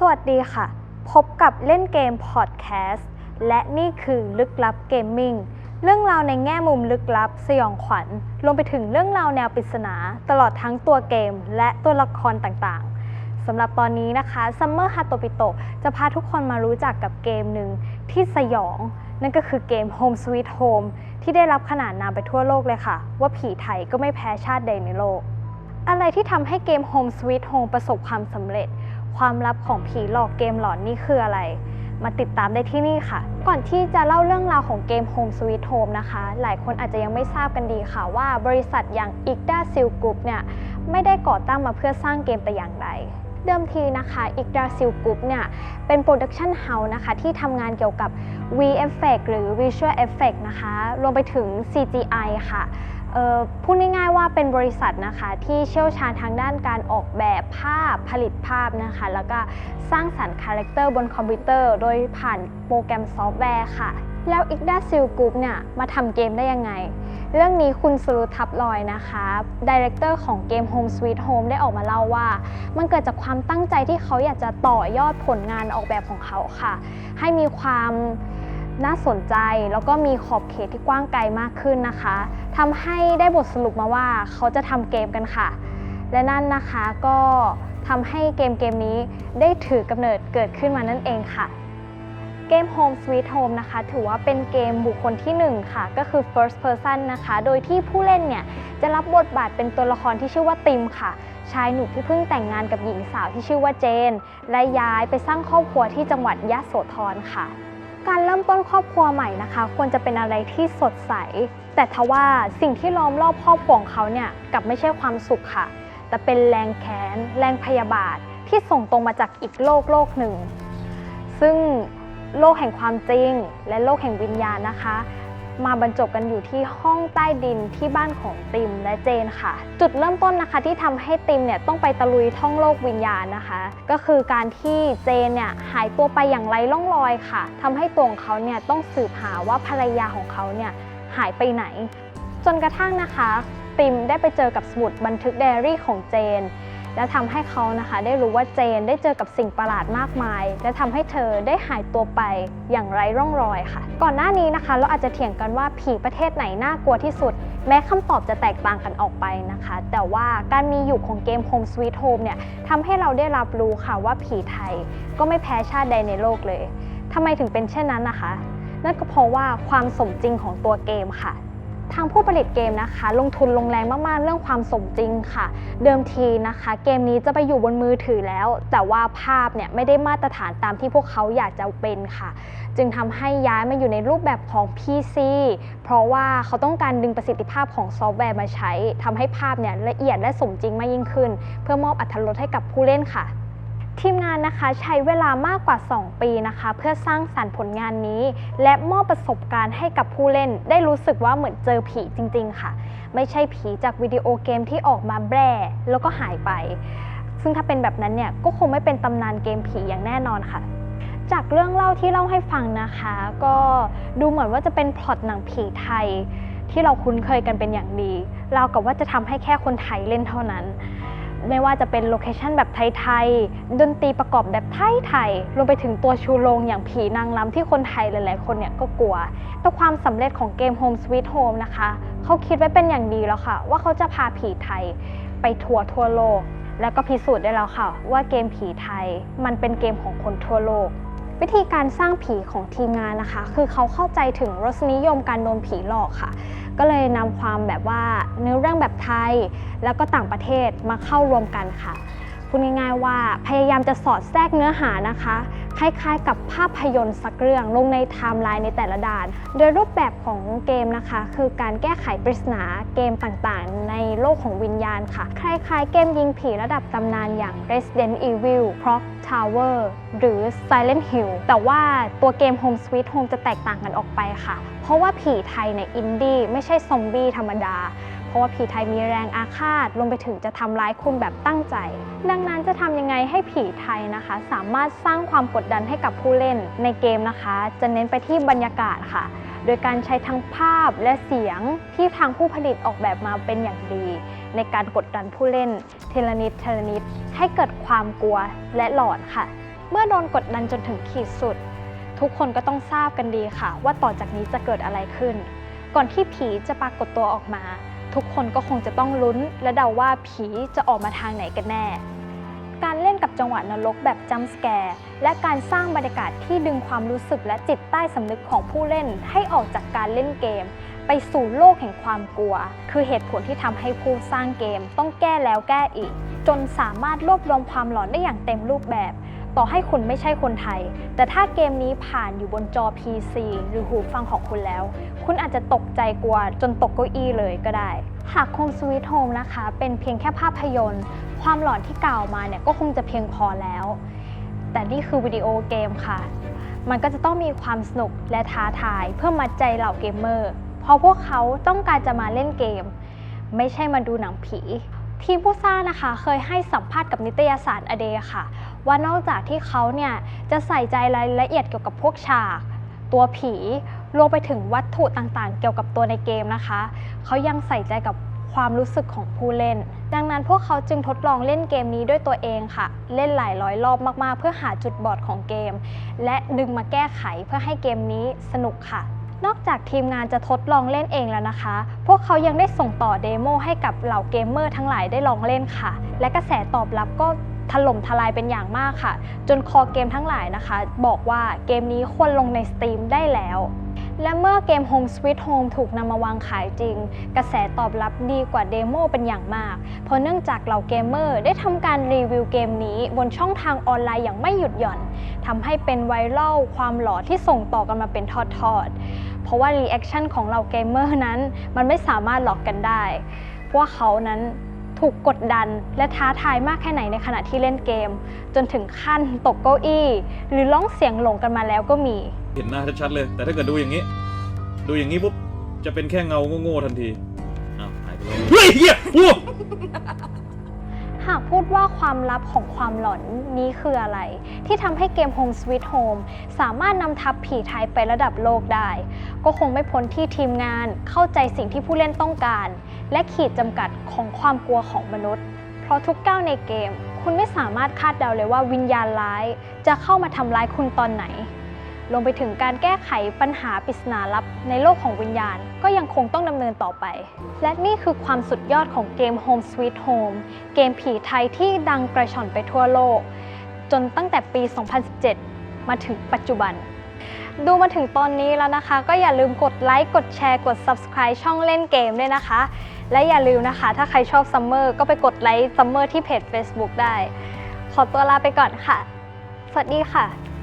สวัสดีค่ะ พบกับเล่นเกมพอดแคสต์และนี่คือลึกลับเกมมิ่งเรื่องราวในแง่มุมลึกลับ สยองขวัญรวมไปถึงเรื่องราวแนวปริศนา ตลอดทั้งตัวเกม และตัวละครต่างๆสำหรับตอนนี้นะคะ Summer h a t o p i t o จะพาทุกคนมารู้จักกับเกมหนึ่งที่สยอง นั่นก็คือเกม Home Sweet Home ที่ได้รับขนานนามไปทั่วโลกเลยค่ะ ว่าผีไทยก็ไม่แพ้ชาติใดในโลก อะไรที่ทำให้เกม Home Sweet Home ประสบความสำเร็จ ความลับของผีหลอกเกมหลอนนี่คืออะไร มาติดตามได้ที่นี่ค่ะ ก่อนที่จะเล่าเรื่องราวของเกม Home Sweet Home นะคะ หลายคนอาจจะยังไม่ทราบกันดีค่ะ ว่าบริษัทอย่าง i g d a s i l Group เนี่ยไม่ได้ก่อตั้งมาเพื่อสร้างเกมแต่อย่างใดเดิมทีนะคะ i g d a s i l Group เนี่ยเป็นโปรดักชันเฮาส์นะคะที่ทำงานเกี่ยวกับ VFX หรือ Visual Effect นะคะ รวมไปถึง CGI ค่ะ พูดง่ายๆว่าเป็นบริษัทนะคะที่เชี่ยวชาญทางด้านการออกแบบภาพผลิตภาพนะคะ แล้วก็สร้างสรรค์คาแรคเตอร์บนคอมพิวเตอร์ โดยผ่านโปรแกรมซอฟต์แวร์ค่ะ แล้ว i g d a s i l Group เนี่ยมาทำเกมได้ยังไง เรื่องนี้คุณสรุทับลอยนะคะดีเรคเตอร์ของเกม Home Sweet Home ได้ออกมาเล่าว่า มันเกิดจากความตั้งใจที่เขาอยากจะต่อยอดผลงานออกแบบของเขาค่ะ ให้มีความ น่าสนใจแล้วก็มีขอบเขตที่กว้างไกลมากขึ้นนะคะทำให้ได้บทสรุปมาว่าเขาจะทำเกมกันค่ะ และนั่นนะคะก็ทำให้เกมเกมนี้ได้ถือกำเนิดเกิดขึ้นมานั่นเองค่ะ เกม Home Sweet Home นะคะ ถือว่าเป็นเกมบุคคลที่ 1 ค่ะ ก็คือ first person นะคะ โดยที่ผู้เล่นเนี่ย จะรับบทบาทเป็นตัวละครที่ชื่อว่าติมค่ะ ชายหนุ่มที่เพิ่งแต่งงานกับหญิงสาวที่ชื่อว่าเจน และย้ายไปสร้างครอบครัวที่จังหวัดยะโสธรค่ะ การเริ่มต้นครอบครัวใหม่นะคะ ควรจะเป็นอะไรที่สดใส แต่ทว่าสิ่งที่ล้อมรอบครอบครัวของเขาเนี่ยกลับไม่ใช่ความสุขค่ะ แต่เป็นแรงแค้น แรงพยาบาทที่ส่งตรงมาจากอีกโลกโลกหนึ่ง ซึ่งโลกแห่งความจริงและโลกแห่งวิญญาณนะคะ มาบรรจบกันอยู่ที่ห้องใต้ดินที่บ้านของติมและเจนค่ะ จุดเริ่มต้นนะคะที่ทำให้ติมเนี่ยต้องไปตะลุยท่องโลกวิญญาณนะคะ ก็คือการที่เจนเนี่ยหายตัวไปอย่างไร้ร่องรอยค่ะทำให้ตัวของเขาเนี่ยต้องสืบหาว่าภรรยาของเขาเนี่ยหายไปไหน จนกระทั่งนะคะ ติมได้ไปเจอกับสมุดบันทึกไดอารี่ของเจน และทำให้เขานะคะได้รู้ว่าเจนได้เจอกับสิ่งประหลาดมากมาย และทำให้เธอได้หายตัวไปอย่างไร้ร่องรอยค่ะ ก่อนหน้านี้นะคะ เราอาจจะเถียงกันว่าผีประเทศไหนน่ากลัวที่สุด แม้คำตอบจะแตกต่างกันออกไปนะคะ แต่ว่าการมีอยู่ของเกม Home Sweet Home เนี่ยทำให้เราได้รับรู้ค่ะว่าผีไทย ก็ไม่แพ้ชาติใดในโลกเลยทำไมถึงเป็นเช่นนั้นนะคะ นั่นก็เพราะว่าความสมจริงของตัวเกมค่ะ ทางผู้ผลิตเกมนะคะ ลงทุนลงแรงมากๆ เรื่องความสมจริงค่ะ เดิมทีนะคะ เกมนี้จะไปอยู่บนมือถือแล้ว แต่ว่าภาพเนี่ยไม่ได้มาตรฐานตามที่พวกเขาอยากจะเป็นค่ะ จึงทำให้ย้ายมาอยู่ในรูปแบบของ PC เพราะว่าเขาต้องการดึงประสิทธิภาพของซอฟต์แวร์มาใช้ทำให้ภาพเนี่ยละเอียดและสมจริงมากยิ่งขึ้น เพื่อมอบอรรถรสให้กับผู้เล่นค่ะ ทีมงานนะคะใช้เวลามากกว่า 2 ปีนะคะ เพื่อสร้างสรรค์ผลงานนี้ และมอบประสบการณ์ให้กับผู้เล่น ได้รู้สึกว่าเหมือนเจอผีจริง ๆ ค่ะ ไม่ใช่ผีจากวิดีโอเกมที่ออกมาแบร่แล้วก็หายไป ซึ่งถ้าเป็นแบบนั้นเนี่ยก็คงไม่เป็นตำนานเกมผีอย่างแน่นอนค่ะ จากเรื่องเล่าที่เล่าให้ฟังนะคะ ก็ดูเหมือนว่าจะเป็นพล็อตหนังผีไทย ที่เราคุ้นเคยกันเป็นอย่างดีราวกับว่าจะทำให้แค่คนไทยเล่นเท่านั้น ไม่ว่าจะเป็นโลเคชันแบบไทยๆ ดนตรีประกอบแบบไทยๆ รวมไปถึงตัวชูโรงอย่างผีนางรำที่คนไทยหลายๆ คนเนี่ยก็กลัว แต่ความสำเร็จของเกม Home Sweet Home นะคะ เขาคิดไว้เป็นอย่างดีแล้วค่ะ ว่าเขาจะพาผีไทยไปทัวร์ทั่วโลก และก็พิสูจน์ได้แล้วค่ะ ว่าเกมผีไทยมันเป็นเกมของคนทั่วโลก วิธีการสร้างผีของทีมงานนะคะ คือเขาเข้าใจถึงรสนิยมการโดนผีหลอกค่ะ ก็เลยนำความแบบว่าเนื้อเรื่องแบบไทย แล้วก็ต่างประเทศมาเข้ารวมกันค่ะพูดง่ายๆว่าพยายามจะสอดแทรกเนื้อหานะคะ คล้ายๆ กับภาพยนตร์สักเรื่องลงในไทม์ไลน์ในแต่ละด่าน โดยรูปแบบของเกมนะคะ คือการแก้ไขปริศนาเกมต่างๆ ในโลกของวิญญาณค่ะ คล้ายๆ เกมยิงผีระดับตำนานอย่าง Resident Evil Clock Tower หรือ Silent Hill แต่ว่าตัวเกม Home Sweet Home จะแตกต่างกันออกไปค่ะ เพราะว่าผีไทยในอินดี้ไม่ใช่ซอมบี้ธรรมดา ราะว่าผีไทยมีแรงอาฆาตรวมไปถึงจะทำร้ายคุณแบบตั้งใจ ดังนั้นจะทำยังไงให้ผีไทยนะคะ สามารถสร้างความกดดันให้กับผู้เล่นในเกมนะคะ จะเน้นไปที่บรรยากาศค่ะ โดยการใช้ทั้งภาพและเสียงที่ทางผู้ผลิตออกแบบมาเป็นอย่างดี ในการกดดันผู้เล่นเทเลนิดเทเลนิดให้เกิดความกลัวและหลอนค่ะ เมื่อโดนกดดันจนถึงขีดสุด ทุกคนก็ต้องทราบกันดีค่ะ ว่าต่อจากนี้จะเกิดอะไรขึ้น ก่อนที่ผีจะปรากฏตัวออกมา ทุกคนก็คงจะต้องลุ้นและเดาว่าผีจะออกมาทางไหนกันแน่ การเล่นกับจังหวะนรกแบบจัมป์สแกร์และการสร้างบรรยากาศที่ดึงความรู้สึกและจิตใต้สำนึกของผู้เล่นให้ออกจากการเล่นเกม ไปสู่โลกแห่งความกลัว คือเหตุผลที่ทำให้ผู้สร้างเกม ต้องแก้แล้วแก้อีก จนสามารถรวบรวมความหลอนได้อย่างเต็มรูปแบบ ต่อให้คุณไม่ใช่คนไทย แต่ถ้าเกมนี้ผ่านอยู่บนจอ PC หรือหูฟังของคุณแล้ว คุณอาจจะตกใจกลัวจนตกเก้าอี้เลยก็ได้ หาก Home Sweet Home นะคะ เป็นเพียงแค่ภาพยนตร์ ความหลอนที่กล่าวมาเนี่ยก็คงจะเพียงพอแล้ว แต่นี่คือวิดีโอเกมค่ะ มันก็จะต้องมีความสนุกและท้าทายเพื่อมัดใจเหล่าเกมเมอร์ เพราะพวกเขาต้องการจะมาเล่นเกม ไม่ใช่มาดูหนังผีทีมผู้สร้างนะคะเคยให้สัมภาษณ์กับนิตยสารอเดย์ค่ะ ว่านอกจากที่เขาเนี่ยจะใส่ใจรายละเอียดเกี่ยวกับพวกฉาก ตัวผีรวมไปถึงวัตถุต่างๆ เกี่ยวกับตัวในเกมนะคะ เขายังใส่ใจกับความรู้สึกของผู้เล่น ดังนั้นพวกเขาจึงทดลองเล่นเกมนี้ด้วยตัวเองค่ะ เล่นหลายร้อยรอบมากๆ เพื่อหาจุดบอดของเกม และดึงมาแก้ไขเพื่อให้เกมนี้สนุกค่ะ นอกจากทีมงานจะทดลองเล่นเองแล้วนะคะ พวกเขายังได้ส่งต่อเดโมให้กับเหล่าเกมเมอร์ทั้งหลายได้ลองเล่นค่ะ และกระแสตอบรับก็ ถล่มทลายเป็นอย่างมากค่ะ จนคอเกมทั้งหลายนะคะ บอกว่าเกมนี้ควรลงใน Steam ได้แล้ว และเมื่อเกม Home Sweet Home ถูกนำมาวางขายจริง กระแสตอบรับดีกว่าเดโมเป็นอย่างมาก เพราะเนื่องจากเหล่าเกมเมอร์ได้ทำการรีวิวเกมนี้บนช่องทางออนไลน์อย่างไม่หยุดหย่อนทำให้เป็นไวรัลความหลอที่ส่งต่อกันมาเป็นทอดๆ เพราะว่ารีแอคชั่นของเหล่าเกมเมอร์นั้น มันไม่สามารถหลอกกันได้ว่าเขานั้น ถูกกดดันและท้าทายมากแค่ไหนในขณะที่เล่นเกม จนถึงขั้นตกเก้าอี้ หรือร้องเสียงหลงกันมาแล้วก็มี เห็นหน้าชัดๆเลย แต่ถ้าเกิดดูอย่างนี้ ดูอย่างนี้ปุ๊บจะเป็นแค่เงาโง่ๆทันทีอ้าวหายไปเลยเฮ้ยเฮียโอ้ หากพูดว่าความลับของความหลอนนี้คืออะไร ที่ทำให้เกม Home Sweet Home สามารถนำทัพผีไทยไประดับโลกได้ ก็คงไม่พ้นที่ทีมงานเข้าใจสิ่งที่ผู้เล่นต้องการ และขีดจำกัดของความกลัวของมนุษย์ เพราะทุกก้าวในเกม คุณไม่สามารถคาดเดาเลยว่าวิญญาณร้าย จะเข้ามาทำร้ายคุณตอนไหน รวมไปถึงการแก้ไขปัญหาปริศนาลับในโลกของวิญญาณ ก็ยังคงต้องดำเนินต่อไป และนี่คือความสุดยอดของเกม Home Sweet Home เกมผีไทยที่ดังกระชอนไปทั่วโลก จนตั้งแต่ปี 2017 มาถึงปัจจุบัน ดูมาถึงตอนนี้แล้วนะคะ ก็อย่าลืมกดไลค์กดแชร์กด Subscribe ช่องเล่นเกมด้วยนะคะ และอย่าลืมนะคะ ถ้าใครชอบซัมเมอร์ก็ไปกดไลค์ซัมเมอร์ที่เพจ Facebook ได้ ขอตัวลาไปก่อนค่ะ สวัสดีค่ะ